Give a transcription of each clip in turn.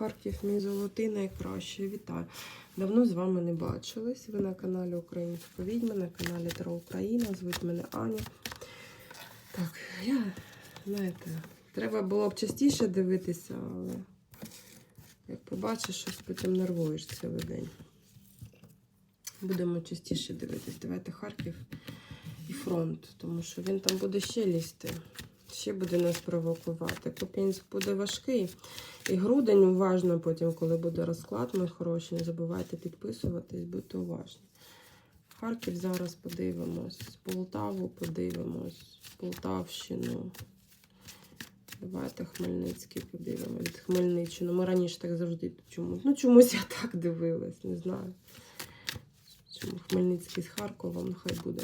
Харків, мій золотий найкраще. Вітаю. Давно з вами не бачились. Ви на каналі Українська Відьма, на каналі Таро Україна. Звуть мене Аня. Так, я, знаєте, треба було б частіше дивитися, але як побачиш, щось потім нервуєш цілий день. Будемо частіше дивитись. Давайте Харків і фронт, тому що він там буде ще лізти. Ще буде нас провокувати. Куп'янськ буде важкий. І грудень уважно потім, коли буде розклад, ми хороші. Не забувайте підписуватись, будьте уважні. Харків зараз подивимось. Полтаву подивимось. Полтавщину. Давайте Хмельницький подивимось. Хмельниччину. Ми раніше так завжди чомусь. Ну, чомусь я так дивилась, не знаю. Чому Хмельницький з Харковом, нехай буде.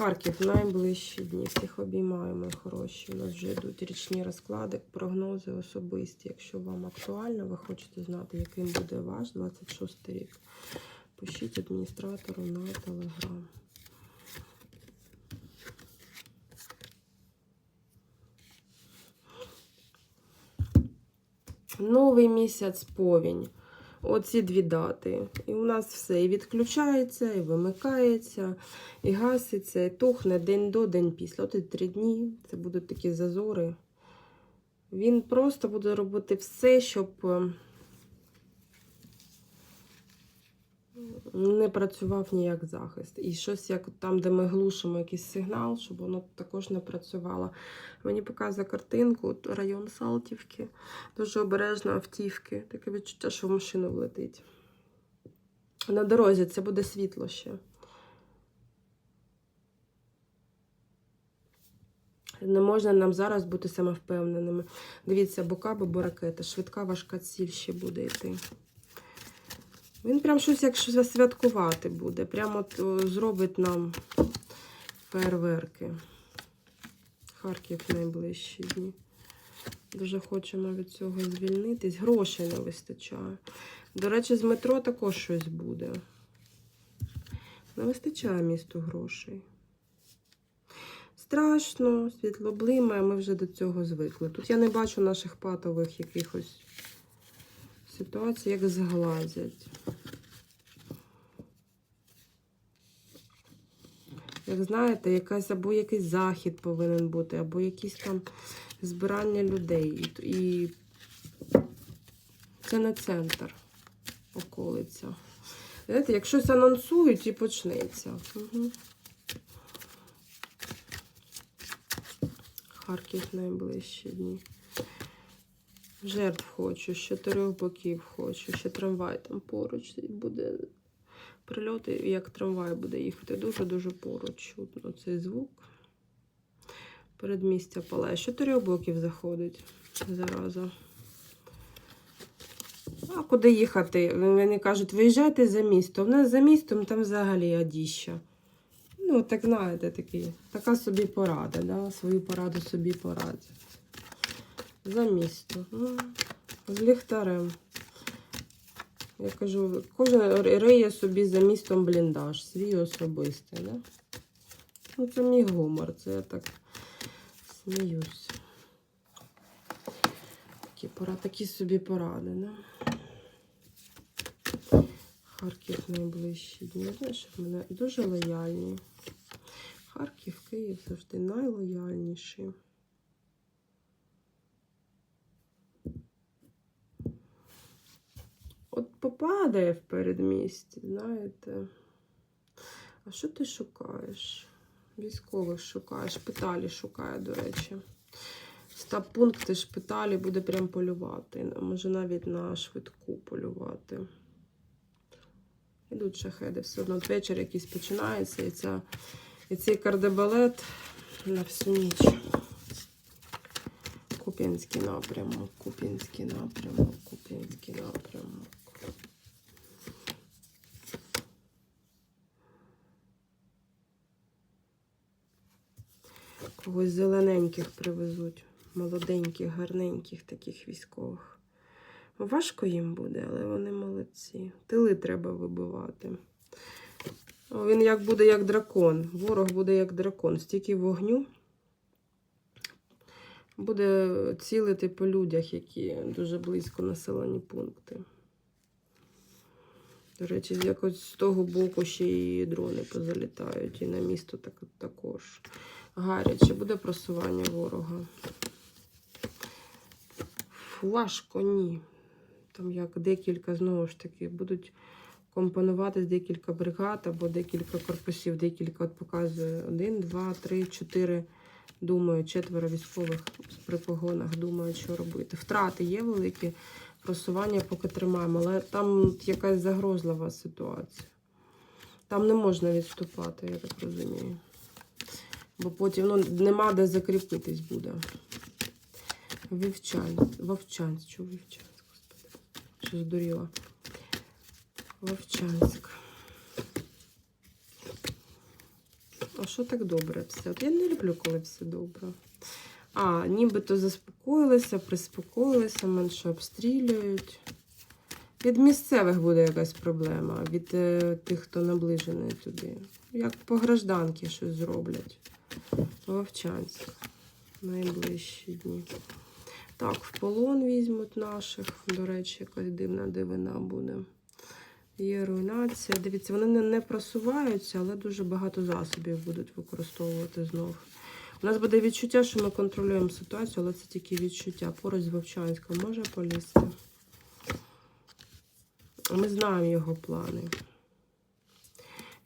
Харків найближчі дні. Всіх обіймаю, мої хороші. У нас вже йдуть річні розклади, прогнози особисті. Якщо вам актуально, ви хочете знати, яким буде ваш 26 рік. Пишіть адміністратору на телеграм. Новий місяць повінь. Оці дві дати. І у нас все і відключається, і вимикається, і гаситься, і тухне день до, день після. От і три дні. Це будуть такі зазори. Він просто буде робити все, щоб е, не працював ніяк захист. І щось як там, де ми глушимо якийсь сигнал, щоб воно також не працювало. Мені показує картинку, район Салтівки, дуже обережно автівки. Таке відчуття, що в машину влетить. На дорозі це буде світло ще. Не можна нам зараз бути самовпевненими. Дивіться, бокаби, бо ракета, швидка важка ціль ще буде йти. Він прям щось як щось святкувати буде. Прямо от, зробить нам фейерверки. Харків найближчі дні. Дуже хочемо від цього звільнитись. Грошей не вистачає. До речі, з метро також щось буде. Не вистачає місту грошей. Страшно, світло блимає, ми вже до цього звикли. Тут я не бачу наших патових якихось ситуацій, як зглазять. Знаєте, якась або якийсь захід повинен бути, або якісь там збирання людей. І, це не центр, околиця. Знаєте, як щось анонсують і почнеться. Угу. Харків найближчі дні. Жертв хочу, з чотирьох боків хочу, ще трамвай там поруч буде. Прильоти, як трамвай буде їхати дуже-дуже поруч. Чутно цей звук. Передмістя палає. З чотирьох боків заходить зараза. А куди їхати? Вони кажуть, виїжджайте за місто. В нас за містом там взагалі одіща. Ну, так знаєте, такий, така собі порада, да? свою пораду собі порадять. За місто. Ну, з ліхтарем. Я кажу, кожен риє собі за містом бліндаж, свій особистий, да? Ну, це мій гумор, це я так сміюсь. Такі, пора, такі собі поради, да? Харків найближчі дні. Знаєш, в мене дуже лояльні. Харків, Київ завжди найлояльніші. Попадає в передмісті, знаєте. А що ти шукаєш? Військових шукаєш, шпиталі шукає, до речі. Стаб-пункти шпиталі буде прям полювати. Може навіть на швидку полювати. Ідуть шахеди, все одно вечір якийсь починається, і, ця, і цей кардебалет на всю ніч. Куп'янський напрямок, Куп'янський напрямок, Куп'янський напрямок. Когось зелененьких привезуть, молоденьких, гарненьких таких військових. Важко їм буде, але вони молодці. Тили треба вибивати. Він як буде як дракон. Ворог буде як дракон. Стільки вогню. Буде цілити по людях, які дуже близько населені пункти. До речі, якось з того боку ще і дрони позалітають, і на місто так, також. Гаряче буде просування ворога. Важко, ні. Там як декілька, знову ж таки, будуть компонуватись декілька бригад або декілька корпусів, декілька, от показує один, два, три, чотири. Думаю, четверо військових при погонах думають, що робити. Втрати є великі, просування поки тримаємо, але там якась загрозлива ситуація. Там не можна відступати, я так розумію. Бо потім ну, нема де закріпитись буде. Вівчанськ. Вовчанськ. Чого Вівчанськ, господи? Що здуріла? Вовчанськ. А що так добре все? От я не люблю, коли все добре. А, нібито заспокоїлися, приспокоїлися, менше обстрілюють. Від місцевих буде якась проблема, від е, тих, хто наближений туди. Як по гражданки щось зроблять. Вовчанськ. Найближчі дні. Так, в полон візьмуть наших. До речі, якась дивна дивина буде. Є руйнація. Дивіться, вони не, не просуваються, але дуже багато засобів будуть використовувати знов. У нас буде відчуття, що ми контролюємо ситуацію, але це тільки відчуття. Поруч з Вовчанськом може полізти. Ми знаємо його плани.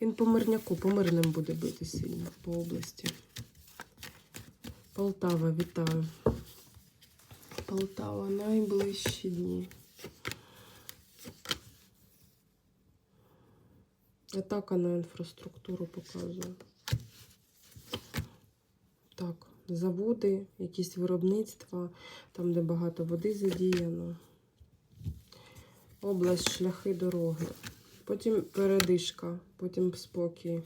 Він по мирняку, по мирним буде бити сильно по області. Полтава, вітаю. Полтава найближчі дні. Атака на інфраструктуру показує. Так, заводи, якісь виробництва, там, де багато води задіяно. Область, шляхи, дороги. Потім передишка, потім спокій.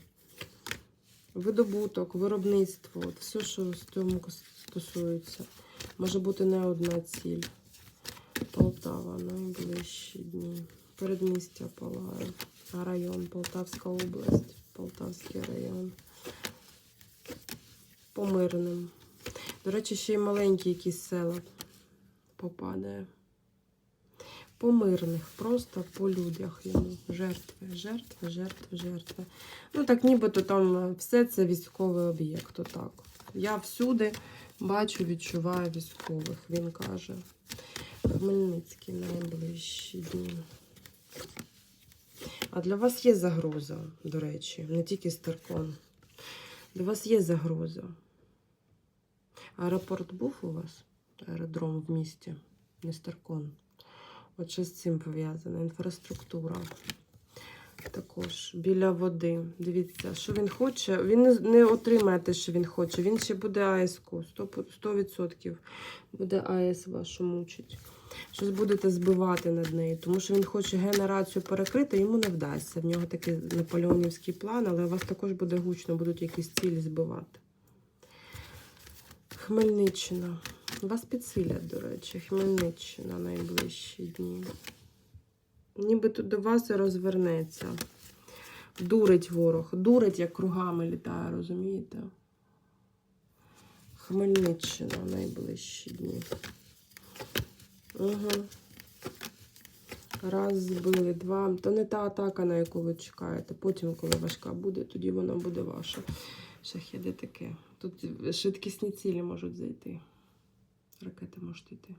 Видобуток, виробництво, от все, що з цього стосується. Може бути не одна ціль. Полтава, найближчі дні. Передмістя палає. А район, Полтавська область, Полтавський район. По мирним. До речі, ще й маленькі якісь села попадає. По мирних, просто по людях йому. Жертви, жертви, жертви, жертви. Ну так нібито там все це військовий об'єкт. Отак. Я всюди бачу, відчуваю військових, він каже. Хмельницький найближчі дні. А для вас є загроза, до речі, не тільки Старкон. Для вас є загроза. Аеропорт був у вас? Аеродром в місті, не Старкон. От що з цим пов'язана. Інфраструктура. Також біля води. Дивіться, що він хоче. Він не, отримає те, що він хоче. Він ще буде АЕС-ку. 100%, буде АЕС вашу мучить. Щось будете збивати над нею, тому що він хоче генерацію перекрити, йому не вдасться. В нього такий наполеонівський план, але у вас також буде гучно, будуть якісь цілі збивати. Хмельниччина. Вас підсилять, до речі, Хмельниччина найближчі дні. Ніби тут до вас і розвернеться. Дурить ворог. Дурить, як кругами літає, розумієте? Хмельниччина найближчі дні. Угу. Раз збили, два. То не та атака, на яку ви чекаєте. Потім, коли важка буде, тоді вона буде ваша. Шахіди таке. Тут швидкісні цілі можуть зайти. Ракети можуть йти.